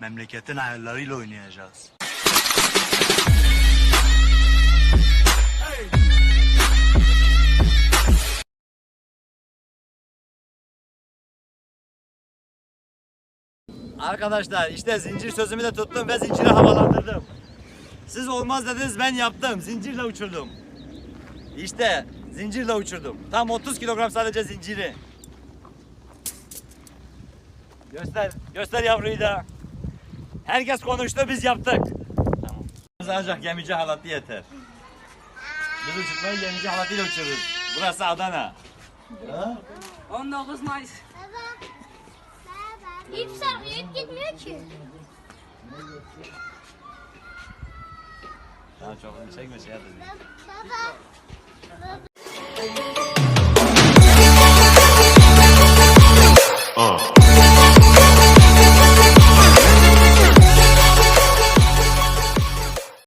memleketin ayarlarıyla oynayacağız. Arkadaşlar işte zincir sözümü de tuttum ve zinciri havalandırdım. Siz olmaz dediniz ben yaptım. Zincirle uçurdum. İşte zincirle uçurdum. Tam 30 kilogram sadece zinciri. Göster, göster yavruyu da. Herkes konuştu biz yaptık. Tamam. Ancak gemici halatı yeter. Biz uçurtmayı gemici halatıyla uçururuz. Burası Adana. 19 Mayıs. İp sarmıyor, ip gitmiyor ki. Tamam çok çekme şey yapalım. Baba. Uh.